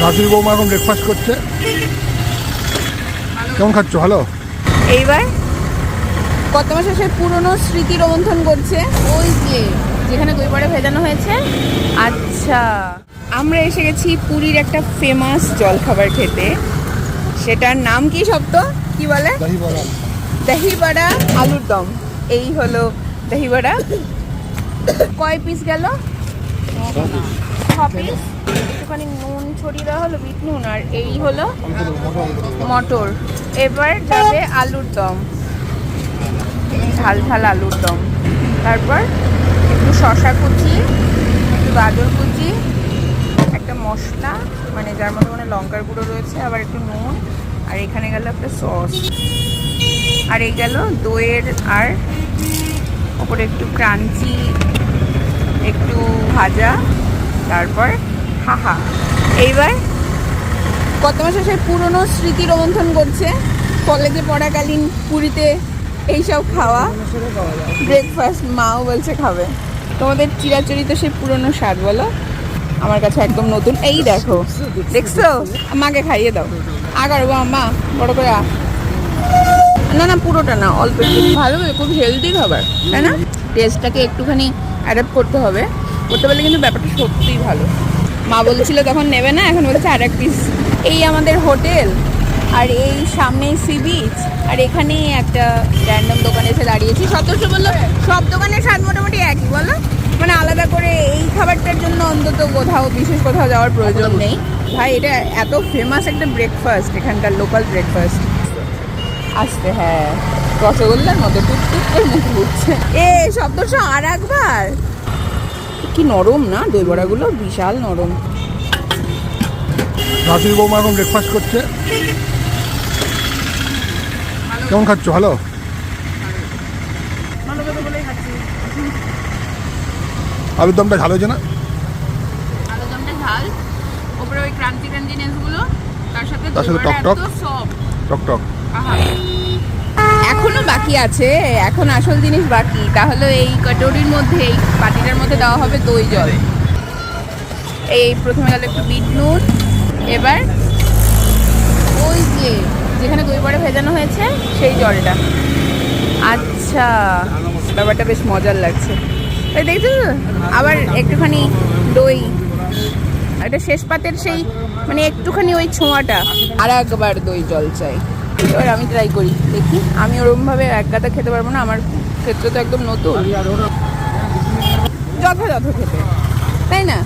শাশুড়ি বৌমা এখন ব্রেকফাস্ট করছে। কেমন খাচ্ছ? ভালো? এইবার কত মাসে সে পুরনো স্মৃতি রোমন্থন করছে। ওই যে যেখানে দই বড়া ভেজানো হয়েছে। আচ্ছা আমরা এসে গেছি পুরীর একটা ফেমাস জলখাবার খেতে। সেটার নাম কি শব্দ? কি বলে? দহি বড়া আলুর দম। এই হলো দহি বড়া কয় পিস গেল? ছ পিস একটুখানি নুন ছড়িয়ে দেওয়া হলো, বিট নুন, আর এই হলো মটর। এবার যাবে আলুর দম। ঝাল ঝাল আলুর দম। তারপর একটু শশা কুচি, একটু গাজর কুচি, একটা মশলা মানে যার মধ্যে মানে লঙ্কার গুঁড়ো রয়েছে, আবার একটু নুন, আর এখানে গেল একটা সস। আর এই গেল দইয়ের, আর ওপরে একটু ক্রাঞ্চি, একটু ভাজা, তারপর হাহা। এইবার কত মাসে সে পুরনো স্মৃতি রোমন্থন করছে। কলেজে পড়াকালীন পুরীতে এইসব খাওয়া। ব্রেকফাস্ট মাও বলছে খাবে। তোমাদের চিরাচরিত সে পুরনো স্বাদ বলো। আমার কাছে একদম নতুন। এই দেখো, দেখছ? মাকে খাইয়ে দাও। আগার বা মা বড় করে না না, পুরোটা না, অল্প ভালো খুব হেলদি খাবার, তাই না? টেস্টটাকে একটুখানি অ্যাডাপ্ট করতে হবে। করতে পারলে কিন্তু ব্যাপারটা সত্যিই ভালো। মা বলছিল তখন নেবে না, এখন বলছে আর এক পিস এই আমাদের হোটেল, আর এই সামনেই সি বিচ, আর এখানেই একটা র্যান্ডম দোকানে এসে দাঁড়িয়েছি। সদস্য বলল, সব দোকানের স্বাদ মোটামুটি একই, বলো? মানে আলাদা করে এই খাবারটার জন্য অন্তত কোথাও, বিশেষ কোথাও যাওয়ার প্রয়োজন নেই। ভাই, এটা এত ফেমাস একটা ব্রেকফাস্ট এখানকার লোকাল ব্রেকফাস্ট আসতে হ্যাঁ। রসগোল্লার মতো টুকটুক করে মুখ ঘুরছে। এ শব্দটা আর একবার। কি নরম না? দই বড়াগুলো বিশাল নরম। শাশুড়ি বৌমা এখন ব্রেকফাস্ট করছে। কেমন খাচ্ছ? ভালো? আলুর দমটা ঝাল হয়েছে না? আলুদমটা ঝাল। ওপরে ওই ক্রান্তি ক্রান্তিনেসগুলো তার সাথে তার সাথে টক টক। টক টক। আহা। এখনও বাকি আছে, এখন আসল জিনিস বাকি। তাহলে এই কটোরির মধ্যে, এই বাটিটার মধ্যে দেওয়া হবে দই জল। এই প্রথমে গেল একটু বিট নুন, এবার ওই যে, যেখানে দই বড়া ভেজানো হয়েছে, সেই জলটা। আচ্ছা ব্যাপারটা বেশ মজার লাগছে। দেখছ আবার একটুখানি দই। এটা শেষ পাতের সেই মানে একটুখানি ওই ছোঁয়াটা। আর একবার দই জল চাই। এবার আমি ট্রাই করি, দেখি। আমি ওরমভাবে এক গাদা খেতে পারব না, আমার ক্ষেত্রে তো একদম নতুন। যথাযথ খেতে, তাই না?